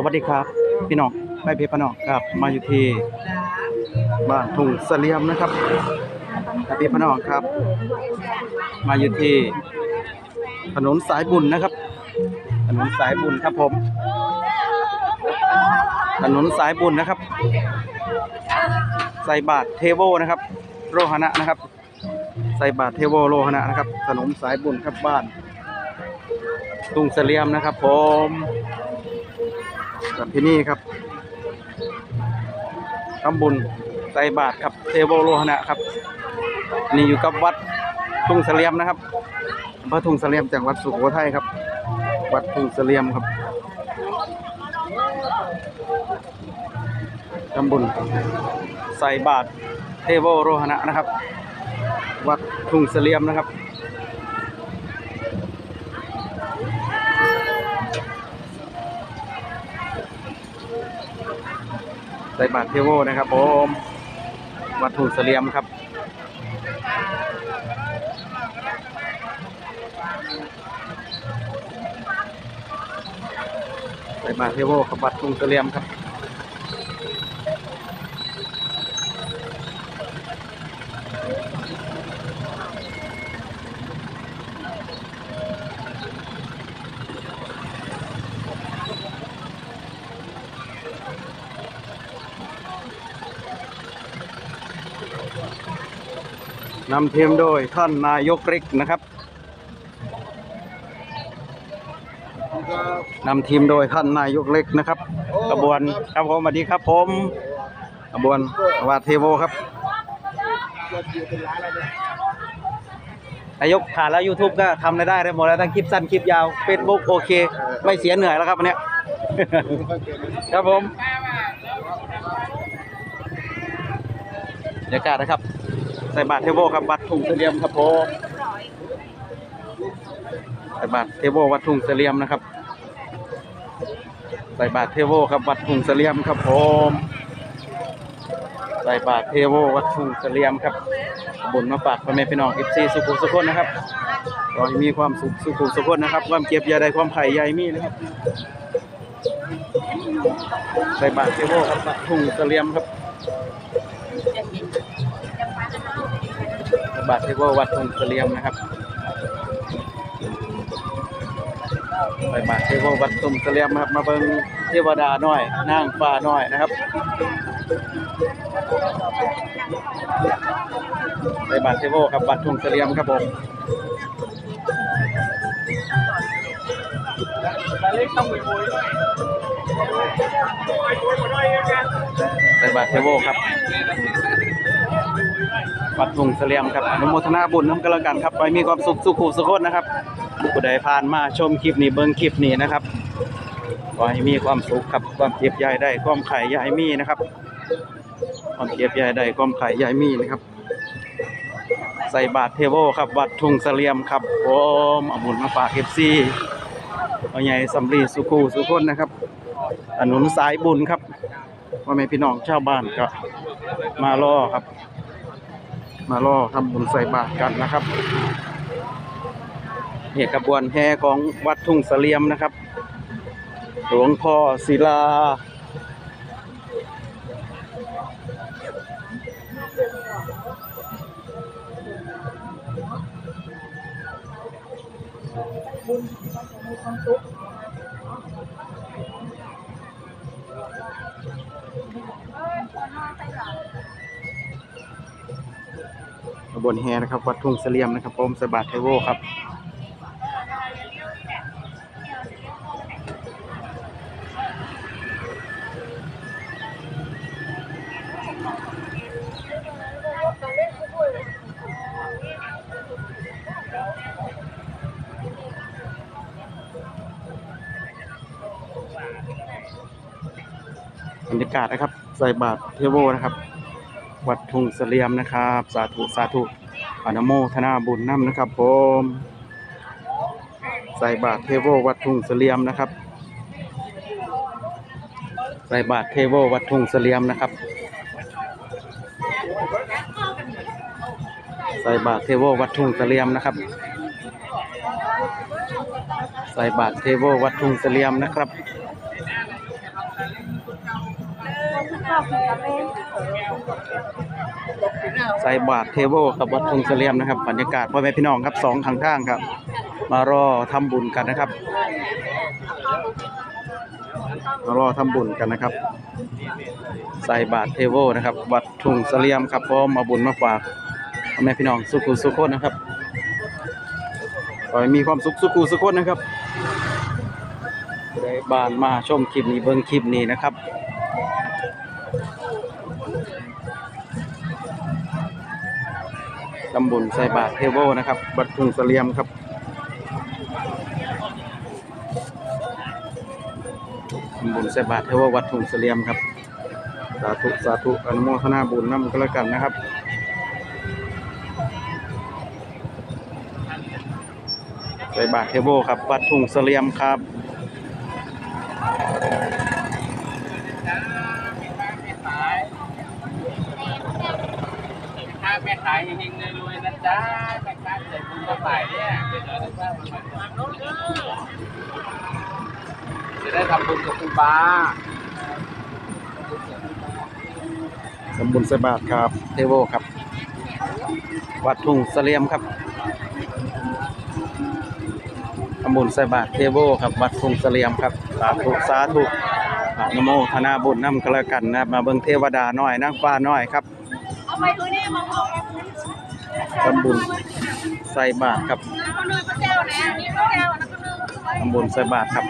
สวัสดีครับ พี่น้องไม่เพียพี่น้องครับ มาอยู่ที่บ้านทุ่งเสลียมนะครับพี่พี่น้องครับ มาอยู่ที่ถนนสายบุญนะครับ ถนนสายบุญครับผม ถนนสายบุญนะครับ ใส่บาทเทโวนะครับ โรหณะนะครับ ใส่บาทเทโวโรหณะนะครับ ถนนสายบุญครับบ้านทุ่งเสลียมนะครับผม ที่นี่ครับทำบุญใส่บาทครับเทโวโรหณะครับ นี่อยู่กับวัดทุ่งเสลียมนะครับอำเภอทุ่งเสลียมจังหวัดสุโขทัยครับ วัดทุ่งเสลียมครับทำบุญใส่บาทเทโวโรหณะนะครับ วัดทุ่งเสลียมนะครับ ใส่บาทเทโวนะครับผมวัดทุ่งเสลียมครับใส่บาทเทโวกับวัดทุ่งเสลียมครับ นำทีมโดยท่านนายกริกนะครับนำทีมโดยท่านนายกเล็กนะครับกระบวนครับผมสวัสดีครับผมกระบวนวาเทโวครับนายกผ่านแล้ว YouTube ก็ทำได้ได้หมดแล้วทั้งคลิปสั้นคลิปยาว Facebook โอเค ไม่เสียเหนื่อยแล้วครับวันเนี้ยครับผม บรรยากาศนะครับ ใส่บาทเทโวครับวัดทุ่งเสลียมครับผมใส่บาทเทโววัดทุ่งเสลียมนะครับ ใส่บาทเทโวครับวัดทุ่งเสลียมครับผมใส่บาทเทโววัดทุ่งเสลียมครับบุญมาฝากพ่อแม่พี่น้องเอฟซีสุขุมสุขคนนะครับขอให้มีความสุขสุขุมสุขคนนะครับ ความเก็บยาใดความไข่ใยมีนะครับใส่บาทเทโวครับวัดทุ่งเสลียมครับ บาทเทเวอร์วัดทุ่งเสลียมนะครับไปบาทเทเวอร์วัดทุ่งเสลียมครับมาเบิ่งเทวดาน้อยนางฟ้าน้อยนะครับไปบาทเทเวครับวัดทุ่งเสลียมครับผมไปบาทเทเวครับ วัดทุ่งเสลียมครับอนุโมทนาบุญน้ำกันแล้วกันครับไปมีความสุขสุขุสุขคนนะครับผู้ใดผ่านมาชมคลิปนี้เบิ่งคลิปนี้นะครับขอให้มีความสุขครับความเจ็บใหญ่ได้ความไข่ใหญ่มีนะครับ ความเจ็บใหญ่ได้ความไข่ใหญ่มีนะครับ ใส่บาทเทโวครับวัดทุ่งเสลียมครับผมอาบุญมาฝากเอฟซีเอาใหญ่สำลีสุขุสุขคนนะครับถนนสายบุญครับว่าแม่พี่น้องชาวบ้านก็มารอครับ มาล่อทำบุญใส่บาตรกันนะครับเหตุกระบวนแห่ของวัดทุ่งเสลียมนะครับ หลวงพ่อศิลา ขบวนแห่นะครับ วัดทุ่งเสลียมนะครับผมสบาทเทโวครับบรรยากาศนะครับ ใส่บาทเทโวนะครับ วัดทุ่งเสลียมนะครับ สาธุสาธุอนุโมทนาบุญน้ำนะครับผมใส่บาทเทโววัดทุ่งเสลียมนะครับ ใส่บาทเทโววัดทุ่งเสลียมนะครับ ใส่บาทเทโววัดทุ่งเสลียมนะครับ ใส่บาทเทโววัดทุ่งเสลียมนะครับ ใส่บาทเทเบิลครับวัดทุงเสลียมนะครับบรรยากาศพ่อแม่พี่น้องครับสองข้างทางครับ มารอทำบุญกันนะครับมารอทำบุญกันนะครับ ใส่บาทเทเบิลนะครับ วัดทุงเสลียมครับพร้อมมาบุญมาฝากพ่อแม่พี่น้องสุขุสุขคนนะครับขอให้มีความสุขสุขุสุขคนนะครับได้บานมาชมคลิปนี้เบิ่งคลิปนี้นะครับำบลไซบาทเทเบิลนะครับ บัดทุงเสลียมครับ ตำบลไซบาทเทเบิลวัดทุงเสลียมครับ สาธุสาธุอนุโมทนาบุญน้ำก็แล้วกันนะครับไซบาทเทเบิลครับ วัดทุงเสลียมครับาแม่ขายเฮงๆรวยๆนะจ๊ะแม่ค้าใส่บุญกระต่ายเนี่ยเดี๋ยวเราจะสร้างมันจะได้ทำบุญกับคุณป้าตำบลไซบาทครับเทเบิลครับ วัดทุงเสลียมครับตำบลไซบาทเทเบิลครับ วัดทุงเสลียมครับ สาธุสาธุอนุโมทนาบุญนำก็แล้วกันนะครับมาเบิ่งเทวดาน้อยนางฟ้าน้อยครับ เอาไปคืนนี้มาเอาทำบุญใส่บาตรครับเอาเนยพระเจ้าแหน่นี่พระเจ้าแล้วก็เนยทำบุญใส่บาตรครับ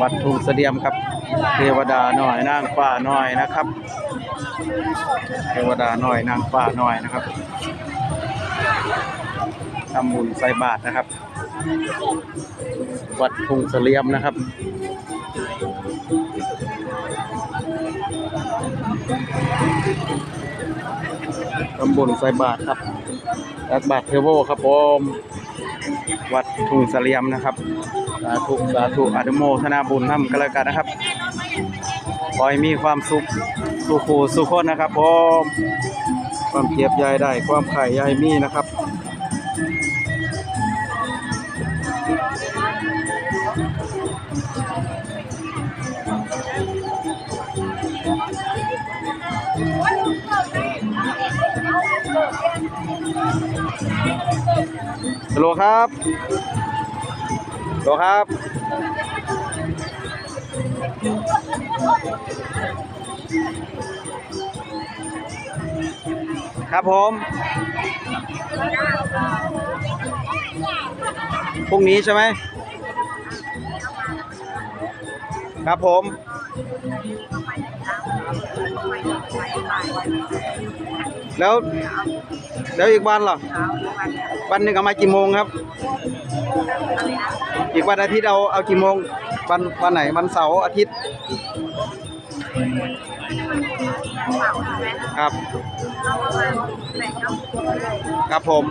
วัดทุงเสดียมครับ เทวดาหน้อยนางฟ้าหน้อยนะครับ เทวดาหน้อยนางฟ้าหน้อยนะครับทำบุญใส่บาตรนะครับ วัดทุงเสลียมนะครับทำบุญใส่บาตรครับ ตักบาตรเทโวครับผมวัดทุ่งเสลียมนะครับสาธุสาธุอนุโมทนาบุญนำกันแล้วกันนะครับขอให้มีความสุขสุขูสุขคนนะครับผมความเจ็บยายได้ ความไข่ยายมีนะครับ ฮัลโหลครับฮัลโหลครับ ครับผม พรุ่งนี้ใช่ไหม ครับผม แล้ว แล้วอีกวันเหรอวันหนึ่งเอามากี่โมงครับ อีกวันอาทิตย์เอาเอากี่โมงวันวันไหนวันเสาร์อาทิตย์ครับครับผม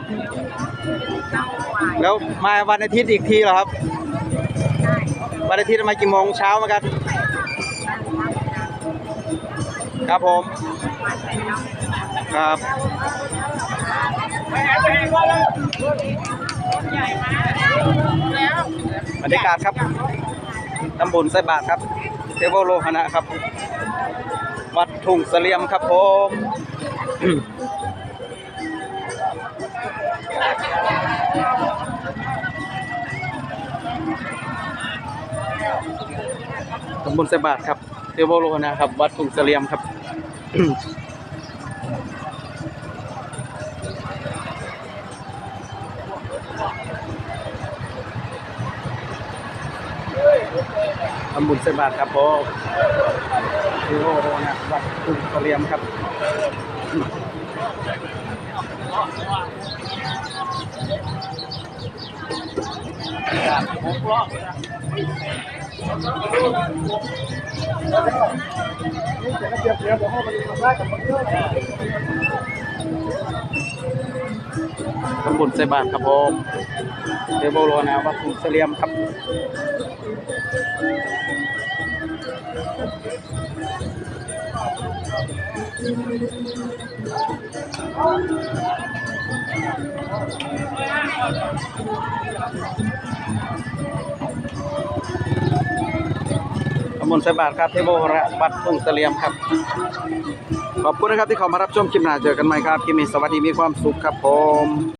แล้วมาวันอาทิตย์อีกทีเหรอครับวันอาทิตย์มากี่โมงเช้าเหมือนกัน ครับผม ครับบรรยากาศครับตำบลไซบาทครับเทเบิลโลหะนะครับ วัดทุ่งเสลียมครับผมตำบลไซบาทครับเทเบิลโลหะนะครับ วัดทุ่งเสลียมครับ ทำบุญเสบาทครับผมโอ้โรนะวัดทุ่งเสลียมครับ ทำบุญเสบาทครับผมเดโบโลนะวัดทุ่งเสลียมครับตตำบลไสบาทครับพี่โบระบัดทุ่งเสลียมครับ ขอบคุณนะครับที่เข้ามารับชมคลิปหน้าเจอกันใหม่ครับคลิปนี้สวัสดีมีความสุขครับผม